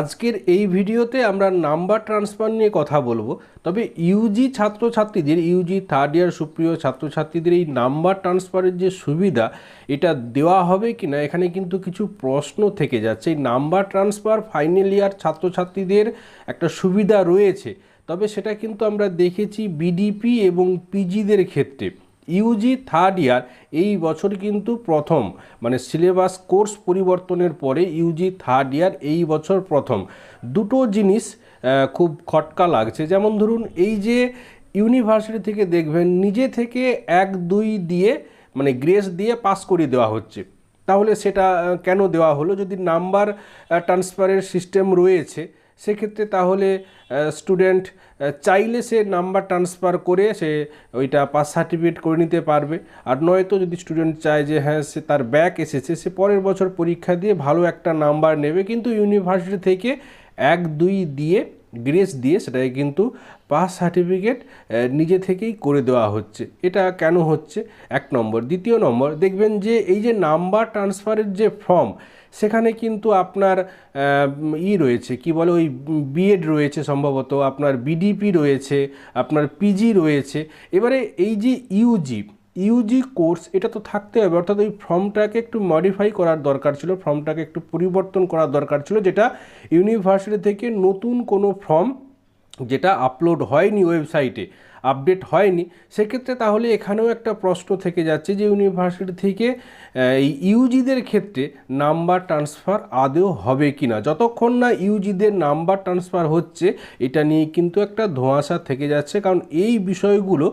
আজকের এই ভিডিওতে আমরা নাম্বার ট্রান্সফার নিয়ে কথা বলব। তবে ইউজি ছাত্রছাত্রীদের, ইউজি থার্ড ইয়ার সুপ্রিয় ছাত্রছাত্রীদের এই নাম্বার ট্রান্সফারের যে সুবিধা, এটা দেওয়া হবে কি না এখানে কিন্তু কিছু প্রশ্ন থেকে যাচ্ছে। এই নাম্বার ট্রান্সফার ফাইনাল ইয়ার ছাত্রছাত্রীদের একটা সুবিধা রয়েছে, তবে সেটা কিন্তু আমরা দেখেছি বিডিপি এবং পিজিদের ক্ষেত্রে। ইউজি থার্ড ইয়ার এই বছর কিন্তু প্রথম। মানে সিলেবাস কোর্স পরিবর্তনের পরে ইউজি থার্ড ইয়ার এই বছর প্রথম। দুটো জিনিস খুব খটকা লাগছে। যেমন ধরুন, এই যে ইউনিভার্সিটি থেকে দেখবেন, নিজে থেকে এক, দুই দিয়ে মানে গ্রেস দিয়ে পাস করিয়ে দেওয়া হচ্ছে। তাহলে সেটা কেন দেওয়া হলো? যদি নাম্বার ট্রান্সফারের সিস্টেম রয়েছে সেক্ষেত্রে তাহলে স্টুডেন্ট চাইলে সে নাম্বার ট্রান্সফার করে সে ওইটা পাস সার্টিফিকেট করে নিতে পারবে। আর নয়তো যদি স্টুডেন্ট চায় যে হ্যাঁ সে তার ব্যাক এসেছে, সে পরের বছর পরীক্ষা দিয়ে ভালো একটা নাম্বার নেবে। কিন্তু ইউনিভার্সিটি থেকে এক, দুই দিয়ে গ্রেস দিয়ে সেটাকে কিন্তু পাস সার্টিফিকেট নিজে থেকেই করে দেওয়া হচ্ছে। এটা কেন হচ্ছে? এক নম্বর। দ্বিতীয় নম্বর, দেখবেন যে এই যে নাম্বার ট্রান্সফারের যে ফর্ম, সেখানে কিন্তু আপনার ই রয়েছে, কি বলে ওই বিএড রয়েছে সম্ভবত, আপনার বিডিপি রয়েছে, আপনার পিজি রয়েছে। এবারে এই যে ইউজি ইউজি কোর্স, এটা তো থাকতে হবে, অর্থাৎ ওই ফর্মটাকে একটু মডিফাই করার দরকার ছিল, ফর্মটাকে একটু পরিবর্তন করার দরকার ছিল, যেটা ইউনিভার্সিটি থেকে নতুন কোনো ফর্ম যেটা আপলোড হয়নি ওয়েবসাইটে আপডেট হয়নি, সেক্ষেত্রে তাহলে এখানেও একটা প্রশ্ন থেকে যাচ্ছে যে ইউনিভার্সিটি থেকে এই ইউজিদের ক্ষেত্রে নাম্বার ট্রান্সফার আদৌ হবে কি না যতক্ষণ না ইউজিদের নাম্বার ট্রান্সফার হচ্ছে, এটা নিয়ে কিন্তু একটা ধোঁয়াশা থেকে যাচ্ছে, কারণ এই বিষয়গুলো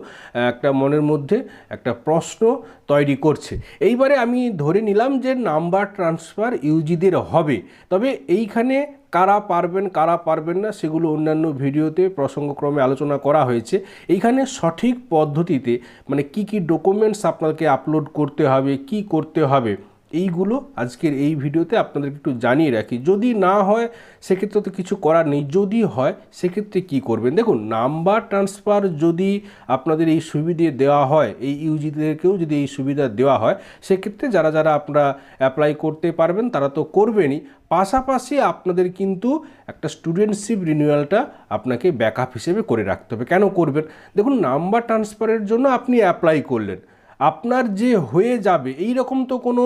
একটা মনের মধ্যে একটা প্রশ্ন তৈরি করছে। এইবারে আমি ধরে নিলাম যে নাম্বার ট্রান্সফার ইউজিদের হবে, তবে এইখানে কারা পারবেন কারা পারবেন না, সেগুলো অন্যান্য ভিডিওতে প্রসঙ্গক্রমে আলোচনা করা হয়েছে। এইখানে সঠিক পদ্ধতিতে মানে কি কি ডকুমেন্টস আপনাকে আপলোড করতে হবে, কি করতে হবে এইগুলো আজকের এই ভিডিওতে আপনাদেরকে একটু জানিয়ে রাখি। যদি না হয়, সেক্ষেত্রে তো কিছু করার নেই। যদি হয়, সেক্ষেত্রে কি করবেন? দেখুন, নাম্বার ট্রান্সফার যদি আপনাদের এই সুবিধে দেওয়া হয়, এই ইউজিদেরকেও যদি এই সুবিধা দেওয়া হয়, সেক্ষেত্রে যারা যারা আপনারা অ্যাপ্লাই করতে পারবেন, তারা তো করবেনই। পাশাপাশি আপনাদের কিন্তু একটা স্টুডেন্টশিপ রিনিউয়ালটা আপনাকে ব্যাকআপ হিসেবে করে রাখতে হবে। কেন করবেন? দেখুন, নাম্বার ট্রান্সফারের জন্য আপনি অ্যাপ্লাই করলেন। আপনার যে হয়ে যাবে এই রকম তো কোনো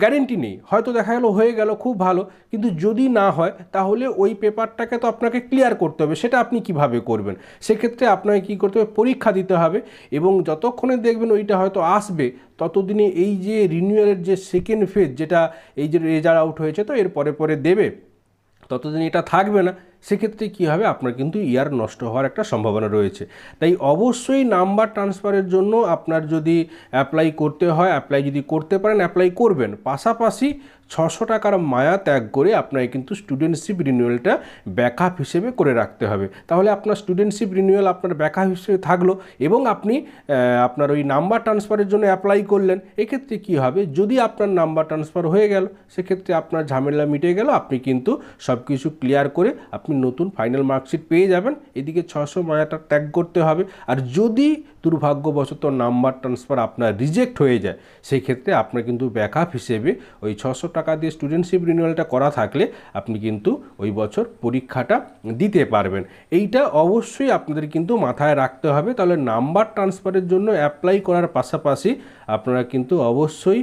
গ্যারেন্টি নেই। হয়তো দেখা গেল হয়ে গেল, খুব ভালো। কিন্তু যদি না হয়, তাহলে ওই পেপারটাকে তো আপনাকে ক্লিয়ার করতে হবে। সেটা আপনি কীভাবে করবেন? সেক্ষেত্রে আপনাকে কী করতে হবে? পরীক্ষা দিতে হবে। এবং যতক্ষণে দেখবেন ওইটা হয়তো আসবে, ততদিনে এই যে রিনিউয়ালের যে সেকেন্ড ফেজ যেটা এই যে রেজাল্ট আউট হয়েছে, তো এর পরে পরে দেবে। ততদিন এটা থাকবে না। সেক্ষেত্রে কী হবে? আপনার কিন্তু ইয়ার নষ্ট হওয়ার একটা সম্ভাবনা রয়েছে। তাই অবশ্যই নাম্বার ট্রান্সফারের জন্য আপনার যদি অ্যাপ্লাই করতে হয় অ্যাপ্লাই যদি করতে পারেন অ্যাপ্লাই করবেন। পাশাপাশি ছশো টাকার মায়া ত্যাগ করে আপনাকে কিন্তু স্টুডেন্টশিপ রিনিউয়ালটা ব্যাকআপ হিসেবে করে রাখতে হবে। তাহলে আপনার স্টুডেন্টশিপ রিনিউয়াল আপনার ব্যাকআপ হিসেবে থাকল এবং আপনি আপনার ওই নাম্বার ট্রান্সফারের জন্য অ্যাপ্লাই করলেন। এক্ষেত্রে কী হবে? যদি আপনার নাম্বার ট্রান্সফার হয়ে গেল, সেক্ষেত্রে আপনার ঝামেলা মিটে গেল, আপনি কিন্তু সব কিছু ক্লিয়ার করে আপনি নতুন ফাইনাল মার্কশিট পেয়ে যাবেন। এদিকে ছশো মায়াটা ত্যাগ করতে হবে। আর যদি দুর্ভাগ্যবশত নাম্বার ট্রান্সফার আপনার রিজেক্ট হয়ে যায় সেই ক্ষেত্রে আপনার কিন্তু ব্যাকআপ হিসেবে ওই ছশো টাকা দিয়ে স্টুডেন্টশিপ রিনিউয়ালটা করা থাকলে আপনি কিন্তু ওই বছর পরীক্ষাটা দিতে পারবেন। এইটা অবশ্যই আপনাদের কিন্তু মাথায় রাখতে হবে। তাহলে নাম্বার ট্রান্সফারের জন্য অ্যাপ্লাই করার পাশাপাশি আপনারা কিন্তু অবশ্যই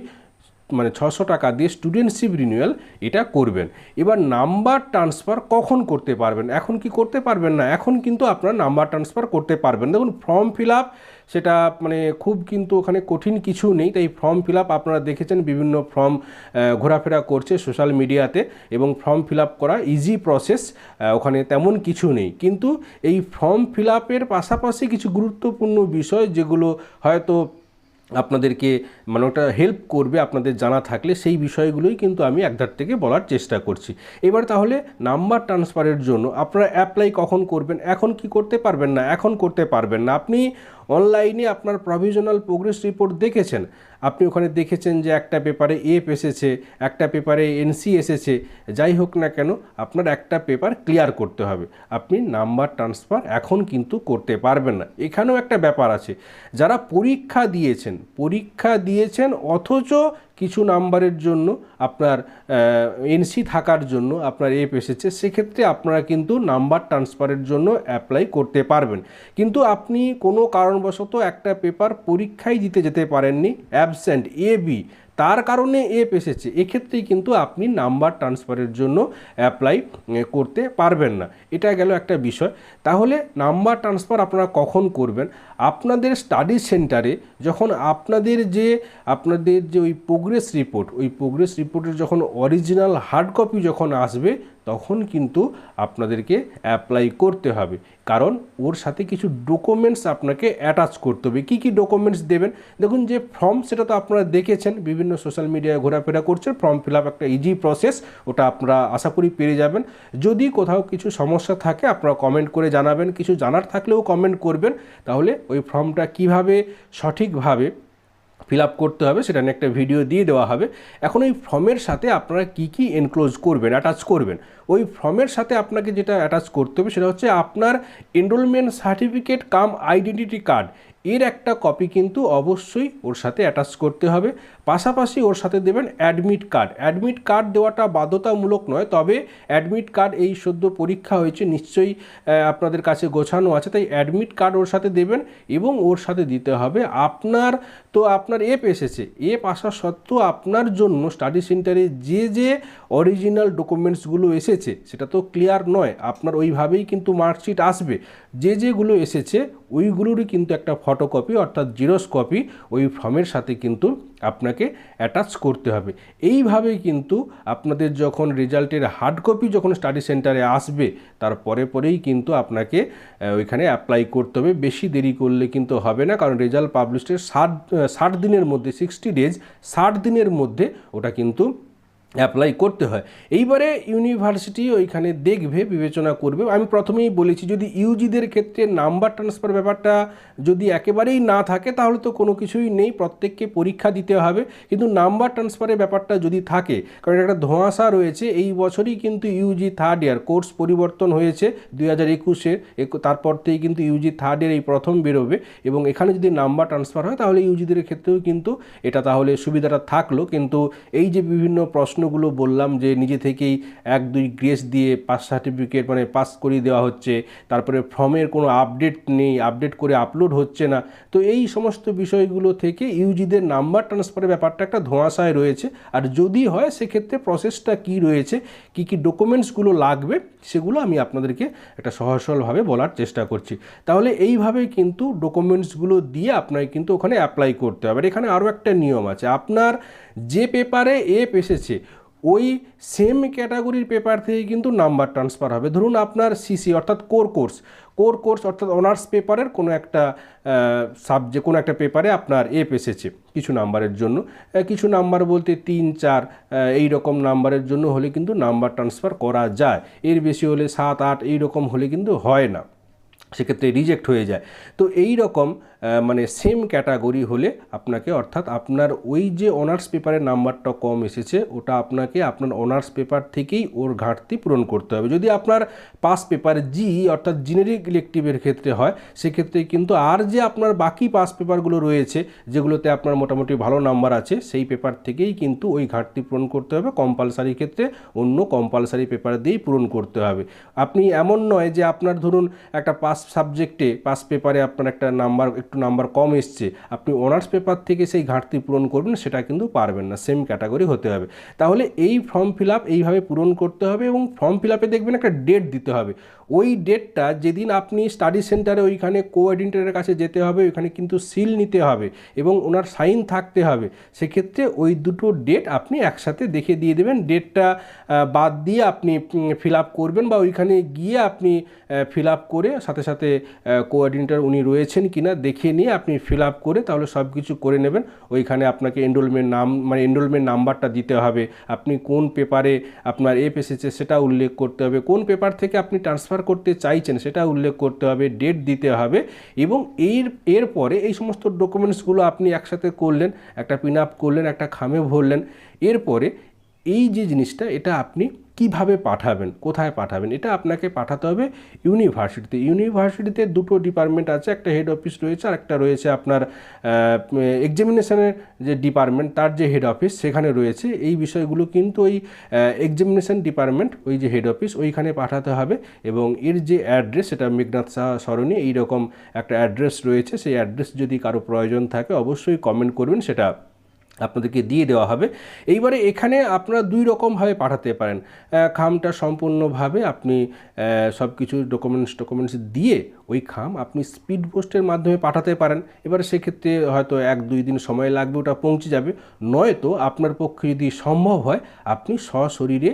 মানে ছশো টাকা দিয়ে স্টুডেন্টশিপ রিনিউয়াল এটা করবেন। এবার নাম্বার ট্রান্সফার কখন করতে পারবেন? এখন কি করতে পারবেন না? এখন কিন্তু আপনার নাম্বার ট্রান্সফার করতে পারবেন। দেখুন ফর্ম ফিল আপ সেটা মানে খুব কিন্তু ওখানে কঠিন কিছু নেই। তাই ফর্ম ফিল আপ আপনারা দেখেছেন বিভিন্ন ফর্ম ঘোরাফেরা করছে সোশ্যাল মিডিয়াতে এবং ফর্ম ফিল আপ করা ইজি প্রসেস ওখানে তেমন কিছু নেই। কিন্তু এই ফর্ম ফিল আপের পাশাপাশি কিছু গুরুত্বপূর্ণ বিষয় যেগুলো হয়তো আপনাদেরকে মানে ওটা হেল্প করবে আপনাদের জানা থাকলে, সেই বিষয়গুলোই কিন্তু আমি একধার থেকে বলার চেষ্টা করছি। এবার তাহলে নাম্বার ট্রান্সফারের জন্য আপনারা অ্যাপ্লাই কখন করবেন? এখন কি করতে পারবেন না? এখন করতে পারবেন না। আপনি অনলাইনে আপনার প্রভিশনাল প্রোগ্রেস রিপোর্ট দেখেছেন। আপনি ওখানে দেখেছেন যে একটা পেপারে এফ এসেছে, একটা পেপারে এনসি এসেছে। যাই হোক না কেন, আপনার একটা পেপার ক্লিয়ার করতে হবে। আপনি নাম্বার ট্রান্সফার এখন কিন্তু করতে পারবেন না। এখানেও একটা ব্যাপার আছে। যারা পরীক্ষা দিয়েছেন পরীক্ষা দিয়েছেন অথচ কিছু নাম্বারের জন্য আপনার এনসি থাকার জন্য আপনার এপ এসেছে, সেক্ষেত্রে আপনারা কিন্তু নাম্বার ট্রান্সফারের জন্য অ্যাপ্লাই করতে পারবেন। কিন্তু আপনি কোনো কারণবশত একটা পেপার পরীক্ষায় দিতে যেতে পারেননি অ্যাবসেন্ট এ বি তার কারণে এ এসেছে। এক্ষেত্রেই কিন্তু আপনি নাম্বার ট্রান্সফারের জন্য অ্যাপ্লাই করতে পারবেন না। এটা গেল একটা বিষয়। তাহলে নাম্বার ট্রান্সফার আপনারা কখন করবেন? আপনাদের স্টাডি সেন্টারে যখন আপনাদের যে আপনাদের যে ওই প্রোগ্রেস রিপোর্ট ওই প্রোগ্রেস রিপোর্টের যখন অরিজিনাল হার্ড কপি যখন আসবে তখন কিন্তু আপনাদেরকে অ্যাপ্লাই করতে হবে। কারণ ওর সাথে কিছু ডকুমেন্টস আপনাকে অ্যাটাচ করতে হবে। কী কী ডকুমেন্টস দেবেন? দেখুন যে ফর্ম সেটা তো আপনারা দেখেছেন, বিভিন্ন সোশ্যাল মিডিয়ায় ঘোরাফেরা করছেন ফর্ম ফিল একটা ইজি প্রসেস ওটা আপনারা আশা করি পেরে যাবেন। যদি কোথাও কিছু সমস্যা থাকে, আপনারা কমেন্ট করে জানাবেন। কিছু জানার থাকলেও কমেন্ট করবেন। তাহলে ওই ফর্মটা কীভাবে সঠিকভাবে ফিল আপ করতে হবে, সেটা নিয়ে একটা ভিডিও দিয়ে দেওয়া হবে। এখন ওই ফর্মের সাথে আপনারা কি কি এনক্লোজ করবেন অ্যাটাচ করবেন? ওই ফর্মের সাথে আপনাকে যেটা অ্যাটাচ করতে হবে সেটা হচ্ছে আপনার enrolment certificate cum identity card এর একটা কপি কিন্তু অবশ্যই ওর সাথে অ্যাটাচ করতে হবে। পাশাপাশি ওর সাথে দেবেন অ্যাডমিট কার্ড অ্যাডমিট কার্ড দেওয়াটা বাধ্যতামূলক নয়, তবে অ্যাডমিট কার্ড এই সদ্য পরীক্ষা হয়েছে, নিশ্চয়ই আপনাদের কাছে গোছানো আছে, তাই অ্যাডমিট কার্ড ওর সাথে দেবেন এবং ওর সাথে দিতে হবে। আপনার, তো আপনার এপ এসেছে। এপ আসা সত্ত্বেও আপনার জন্য স্টাডি সেন্টারে যে যে অরিজিনাল ডকুমেন্টসগুলো এসেছে সেটা তো ক্লিয়ার নয়। আপনার ওইভাবেই কিন্তু মার্কশিট আসবে। যে যেগুলো এসেছে, ওইগুলোরই কিন্তু একটা ফটোকপি অর্থাৎ জিরোস কপি ওই ফর্মের সাথে কিন্তু আপনাকে অ্যাটাচ করতে হবে। এইভাবেই কিন্তু আপনাদের যখন রেজাল্টের হার্ড কপি যখন স্টাডি সেন্টারে আসবে, তার পরে পরেই কিন্তু আপনাকে ওইখানে অ্যাপ্লাই করতে হবে। বেশি দেরি করলে কিন্তু হবে না, কারণ রেজাল্ট পাবলিশের ষাট ষাট দিনের মধ্যে সিক্সটি ডেজ ষাট দিনের মধ্যে ওটা কিন্তু অ্যাপ্লাই করতে হয়। এইবারে ইউনিভার্সিটি ওইখানে দেখবে, বিবেচনা করবে। আমি প্রথমেই বলেছি, যদি ইউজিদের ক্ষেত্রে নাম্বার ট্রান্সফার ব্যাপারটা যদি একেবারেই না থাকে, তাহলে তো কোনো কিছুই নেই। প্রত্যেককে পরীক্ষা দিতে হবে। কিন্তু নাম্বার ট্রান্সফারের ব্যাপারটা যদি থাকে, কারণ একটা ধোঁয়াশা রয়েছে, এই বছরই কিন্তু ইউজি থার্ড ইয়ার কোর্স পরিবর্তন হয়েছে দুই হাজার একুশের। তারপর থেকেই কিন্তু ইউজি থার্ড ইয়ার এই প্রথম বেরোবে। এবং এখানে যদি নাম্বার ট্রান্সফার হয়, তাহলে ইউজিদের ক্ষেত্রেও কিন্তু এটা তাহলে সুবিধাটা থাকল। কিন্তু এই যে বিভিন্ন প্রশ্নগুলো বললাম যে নিজে থেকেই এক দুই গ্রেস দিয়ে পাস সার্টিফিকেট মানে পাস করিয়ে দেওয়া হচ্ছে, তারপরে ফর্মের কোনো আপডেট নেই, আপডেট করে আপলোড হচ্ছে না। তো এই সমস্ত বিষয়গুলো থেকে ইউজিদের নাম্বার ট্রান্সফারের ব্যাপারটা একটা ধোঁয়াশায় রয়েছে। আর যদি হয়, সেক্ষেত্রে প্রসেসটা কি রয়েছে, কি কি ডকুমেন্টসগুলো লাগবে, সেগুলো আমি আপনাদেরকে একটা সহজ সরলভাবে বলার চেষ্টা করছি। তাহলে এইভাবে কিন্তু ডকুমেন্টসগুলো দিয়ে আপনাকে কিন্তু ওখানে অ্যাপ্লাই করতে হবে। আর এখানে আরও একটা নিয়ম আছে। আপনার যে পেপারে এপ এসেছে, ওই সেম ক্যাটাগরির পেপার থেকে কিন্তু নাম্বার ট্রান্সফার হবে। ধরুন আপনার সিসি অর্থাৎ কোর কোর্স কোর কোর্স অর্থাৎ অনার্স পেপারের কোনো একটা সাবজেক্ট কোনো একটা পেপারে আপনার এপ এসেছে কিছু নাম্বারের জন্য। কিছু নাম্বার বলতে তিন, চার এই রকম নাম্বারের জন্য হলে কিন্তু নাম্বার ট্রান্সফার করা যায়। এর বেশি হলে সাত, আট, এই রকম হলে কিন্তু হয় না। সেক্ষেত্রে রিজেক্ট হয়ে যায়। তো এই রকম মানে সেম ক্যাটাগরি হলে আপনাকে অর্থাৎ আপনার ওই যে অনার্স পেপারের নাম্বারটা কম এসেছে, ওটা আপনাকে আপনার অনার্স পেপার থেকেই ওর ঘাটতি পূরণ করতে হবে। যদি আপনার পাস পেপার জি অর্থাৎ জেনেরিক ইলেকটিভের ক্ষেত্রে হয়, সেক্ষেত্রে কিন্তু আর যে আপনার বাকি পাস পেপারগুলো রয়েছে, যেগুলোতে আপনার মোটামুটি ভালো নাম্বার আছে, সেই পেপার থেকেই কিন্তু ওই ঘাটতি পূরণ করতে হবে। কম্পালসারি ক্ষেত্রে অন্য কম্পালসারি পেপার দিয়েই পূরণ করতে হবে। আপনি এমন নয় যে আপনার ধরুন একটা পাস সাবজেক্টে পাস পেপারে আপনার একটা নাম্বার একটু নাম্বার কম এসছে, আপনি অনার্স পেপার থেকে সেই ঘাটতি পূরণ করবেন, সেটা কিন্তু পারবেন না সেম ক্যাটাগরি হতে হবে। তাহলে এই ফর্ম ফিল আপ এইভাবে পূরণ করতে হবে এবং ফর্ম ফিল আপে দেখবেন একটা ডেট দিতে হবে। ওই ডেটটা যেদিন আপনি স্টাডি সেন্টারে ওইখানে কোঅর্ডিনেটরের কাছে যেতে হবে, ওইখানে কিন্তু সিল নিতে হবে এবং ওনার সাইন থাকতে হবে। সেক্ষেত্রে ওই দুটো ডেট আপনি একসাথে দেখে দিয়ে দেবেন। ডেটটা বাদ দিয়ে আপনি ফিল আপ করবেন বা ওইখানে গিয়ে আপনি ফিল আপ করে সাথে সাথে কোঅর্ডিনেটর উনি রয়েছেন কিনা দেখে নিয়ে আপনি ফিল আপ করে তাহলে সব কিছু করে নেবেন। ওইখানে আপনাকে এনরোলমেন্ট নাম মানে এনরোলমেন্ট নাম্বারটা দিতে হবে। আপনি কোন পেপারে আপনার এফ এসেছে সেটা উল্লেখ করতে হবে। কোন পেপার থেকে আপনি ট্রান্সফার করতে চাইছেন সেটা উল্লেখ করতে হবে ডেট দিতে হবে এবং এর, এরপরে এই সমস্ত ডকুমেন্টসগুলো আপনি একসাথে করলেন, একটা পিন আপ করলেন, একটা খামে ভরলেন। এরপরে এই যে জিনিসটা, এটা আপনি কীভাবে পাঠাবেন, কোথায় পাঠাবেন, এটা আপনাকে পাঠাতে হবে ইউনিভার্সিটিতে। ইউনিভার্সিটিতে দুটো ডিপার্টমেন্ট আছে, একটা হেড অফিস রয়েছে আর একটা রয়েছে আপনার এক্সামিনেশনের যে ডিপার্টমেন্ট, তার যে হেড অফিস সেখানে রয়েছে। এই বিষয়গুলো কিন্তু ওই এক্সামিনেশন ডিপার্টমেন্ট ওই যে হেড অফিস ওইখানে পাঠাতে হবে এবং এর যে অ্যাড্রেস সেটা মেঘনাথ সাহা সরণি, এইরকম একটা অ্যাড্রেস রয়েছে। সেই অ্যাড্রেস যদি কারও প্রয়োজন থাকে অবশ্যই কমেন্ট করবেন, সেটা আপনাদেরকে দিয়ে দেওয়া হবে। এইবারে এখানে আপনারা দুই রকমভাবে পাঠাতে পারেন। খামটা সম্পূর্ণভাবে আপনি সব কিছু ডকুমেন্টস ডকুমেন্টস দিয়ে ওই খাম আপনি স্পিড পোস্টের মাধ্যমে পাঠাতে পারেন। এবারে সেক্ষেত্রে হয়তো এক, দুই দিন সময় লাগবে, ওটা পৌঁছে যাবে। নয়তো আপনার পক্ষে যদি সম্ভব হয়, আপনি সশরীরে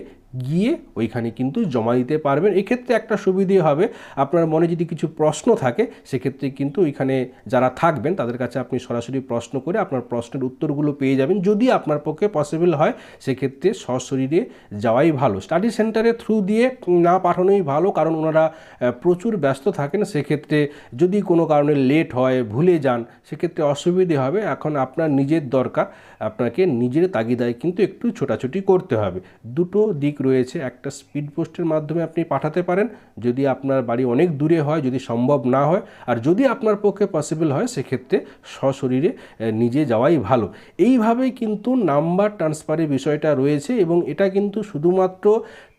গিয়ে ওইখানে কিন্তু জমা দিতে পারবেন। এক্ষেত্রে একটা সুবিধে হবে, আপনার মনে যদি কিছু প্রশ্ন থাকে, সেক্ষেত্রে কিন্তু ওইখানে যারা থাকবেন, তাদের কাছে আপনি সরাসরি প্রশ্ন করে আপনার প্রশ্নের উত্তরগুলো পেয়ে যাবেন। যদি আপনার পক্ষে পসিবল হয়, সেক্ষেত্রে সশরীরে যাওয়াই ভালো। স্টাডি সেন্টারের থ্রু দিয়ে না পাঠানোই ভালো, কারণ ওনারা প্রচুর ব্যস্ত থাকেন। সেক্ষেত্রে যদি কোনো কারণে লেট হয়, ভুলে যান, সেক্ষেত্রে অসুবিধে হবে। এখন আপনার নিজের দরকার, আপনাকে নিজের তাগিদায় কিন্তু একটু ছোটাছুটি করতে হবে। দুটো দিক রয়েছে, একটা স্পিড পোস্টের মাধ্যমে আপনি পাঠাতে পারেন। যদি আপনার বাড়ি অনেক দূরে হয়, যদি সম্ভব না হয়, আর যদি আপনার পক্ষে পসিবল হয়, সেক্ষেত্রে সশরীরে নিজে যাওয়াই ভালো। এইভাবেই কিন্তু নাম্বার ট্রান্সফারের বিষয়টা রয়েছে এবং এটা কিন্তু শুধুমাত্র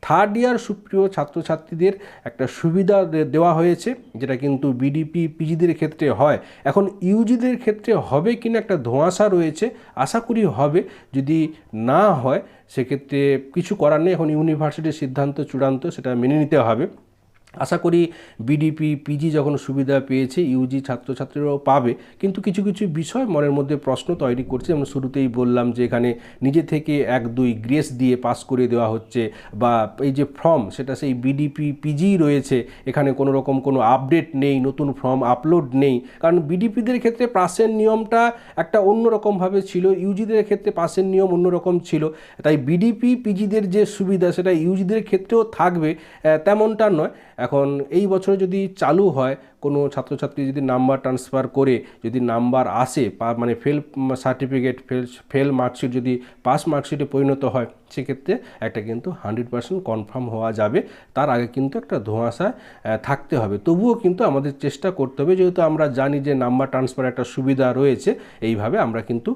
থার্ড ইয়ার সুপ্রিয় ছাত্রছাত্রীদের একটা সুবিধা দেওয়া হয়েছে, যেটা কিন্তু বিডিপি পিজিদের ক্ষেত্রে হয়। এখন ইউজিদের ক্ষেত্রে হবে কিনা একটা ধোঁয়াশা রয়েছে, আশা করি হবে। যদি না হয়, সেক্ষেত্রে কিছু করার নেই। এখন ইউনিভার্সিটির সিদ্ধান্ত চূড়ান্ত, সেটা মেনে নিতে হবে। আশা করি বিডিপি পিজি যখন সুবিধা পেয়েছে ইউজি ছাত্রছাত্রীরাও পাবে। কিন্তু কিছু কিছু বিষয় মনের মধ্যে প্রশ্ন তৈরি করছে। যেমন শুরুতেই বললাম যে এখানে নিজে থেকে এক, দুই গ্রেস দিয়ে পাস করে দেওয়া হচ্ছে বা এই যে ফর্ম, সেটা সেই বিডিপি পিজি রয়েছে। এখানে কোনো রকম কোনো আপডেট নেই, নতুন ফর্ম আপলোড নেই। কারণ বিডিপিদের ক্ষেত্রে পাসের নিয়মটা একটা অন্যরকমভাবে ছিল। ইউজিদের ক্ষেত্রে পাসের নিয়ম অন্যরকম ছিল। তাই বিডিপি পিজিদের যে সুবিধা, সেটা ইউজিদের ক্ষেত্রেও থাকবে তেমনটা নয়। এখন এই বছরে যদি চালু হয় কোনো ছাত্রছাত্রী যদি নাম্বার ট্রান্সফার করে, যদি নাম্বার আসে মানে fail certificate fail fail marksheet যদি পাস মার্কশিটে পরিণত হয়, সেক্ষেত্রে একটা কিন্তু হান্ড্রেড পার্সেন্ট কনফার্ম হওয়া যাবে। তার আগে কিন্তু একটা ধোঁয়াশা থাকতে হবে। তবুও কিন্তু আমাদের চেষ্টা করতে হবে, যেহেতু আমরা জানি যে নাম্বার ট্রান্সফার একটা সুবিধা রয়েছে, এইভাবে আমরা কিন্তু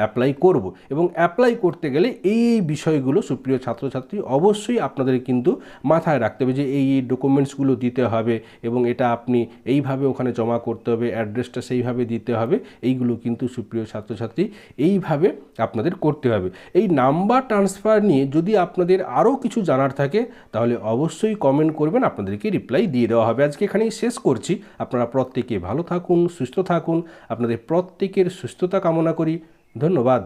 অ্যাপ্লাই করব। এবং অ্যাপ্লাই করতে গেলে এই এই বিষয়গুলো সুপ্রিয় ছাত্রছাত্রী অবশ্যই আপনাদের কিন্তু মাথায় রাখতে হবে যে এই এই ডকুমেন্টসগুলো দিতে হবে এবং এটা আপনি এইভাবে ওখানে জমা করতে হবে অ্যাড্রেসটা সেইভাবে দিতে হবে, এইগুলো কিন্তু সুপ্রিয় ছাত্রছাত্রী এইভাবে আপনাদের করতে হবে। এই নাম্বার ট্রান্সফার নিয়ে যদি আপনাদের আরও কিছু জানার থাকে, তাহলে অবশ্যই কমেন্ট করবেন, আপনাদেরকে রিপ্লাই দিয়ে দেওয়া হবে। আজকে এখানেই শেষ করছি। আপনারা প্রত্যেকে ভালো থাকুন, সুস্থ থাকুন। আপনাদের প্রত্যেকের সুস্থতা কামনা করি। ধন্যবাদ।